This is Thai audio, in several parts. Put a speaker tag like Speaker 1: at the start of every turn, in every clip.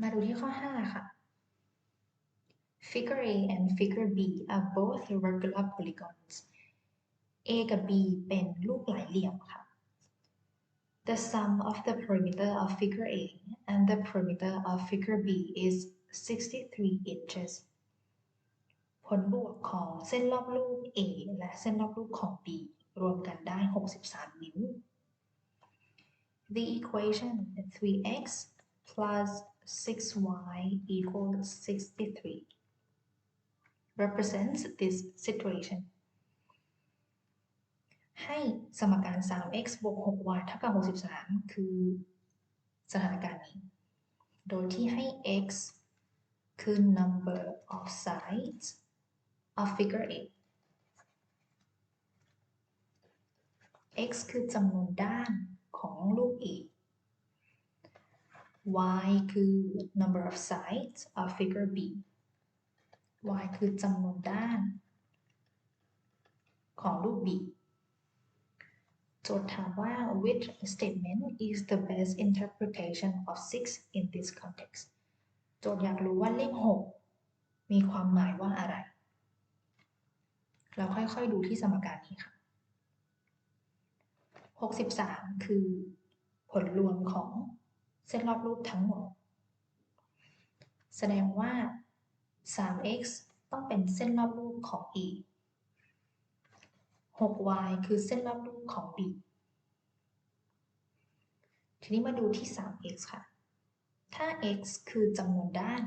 Speaker 1: มาดูที่ข้อ 5 ค่ะ Figure A and Figure B are both regular polygons A กับ B เป็นรูปหลายเหลี่ยมค่ะ The sum of the perimeter of figure A and the perimeter of figure B is 63 inches ผลบวกของเส้นรอบรูป A และเส้นรอบรูปของ B รวมกันได้ 63 นิ้ว The equation 3x plus 6y equals 63 represents this situation ให้สมการ 3x บวก 6y เท่ากับ 63 คือสถานการณ์นี้ โดยที่ให้ x คือ number of sides of figure A x คือจำนวนด้านของรูป A y คือ number of sides of figure B y คือจำนวนด้าน ของรูป B โจทย์ถามว่า which statement is the best interpretation of 6 in this context โจทย์อยากรู้ว่าเลข 6 มีความหมายว่าอะไร เราค่อยๆดูที่สมการนี้ค่ะ 63 คือผลรวมของ เส้นรอบรูปทั้งหมด แสดงว่า 3x ต้องเป็นเส้นรอบรูปของ A 6y คือเส้นรอบรูปของ B ทีนี้มาดูที่ 3x ค่ะ ถ้า x คือจำนวนด้าน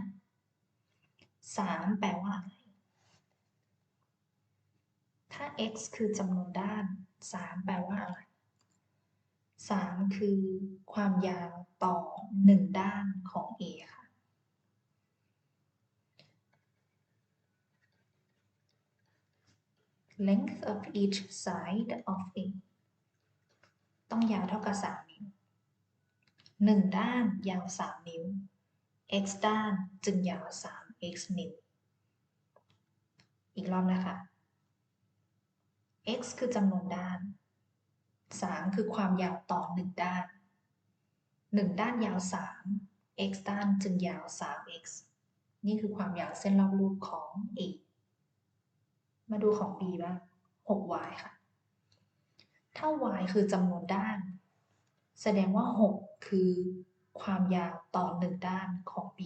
Speaker 1: 3 แปลว่าอะไร ถ้า x คือจำนวนด้าน 3 แปลว่าอะไร 3 คือความยาวต่อ 1ด้านของ A ค่ะ length of each side of A ต้องยาวเท่ากับ 3 นิ้ว 1 ด้านยาว 3 นิ้ว x ด้านจึงยาว 3x นิ้ว อีกรอบนะคะ x คือจำนวนด้าน 3 คือความยาวต่อ 1 ด้าน 1 ด้านยาว 3 x ด้านจึงยาว 3x นี่คือความยาวเส้นรอบรูปของ A มาดูของ B บ้าง 6y ค่ะ ถ้า y คือจำนวนด้าน แสดงว่า 6 คือความยาวต่อ 1 ด้านของ B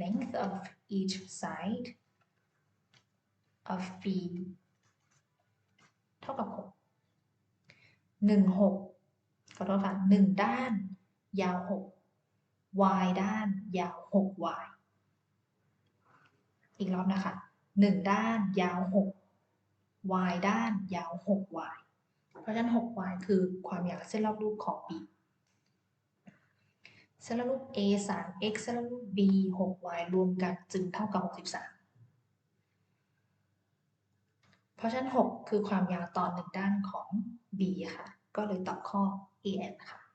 Speaker 1: length of each side of B เท่ากับ 6 1 6 ขอโทษค่ะ1ด้าน ยาว6 y ด้าน ยาว 6y อีกรอบนะคะ1ด้าน ยาว6 y ด้าน ยาว 6y เพราะฉะนั้น 6y คือความยาวเส้นรอบรูปของ B เส้นรอบรูป A 3 x เส้นรอบรูป B 6y รวมกันจึงเท่ากับ 63เพราะฉะนั้น 6 คือความยาวต่อ1ด้านของ B ค่ะ ก็เลยตอบข้อ EN ค่ะ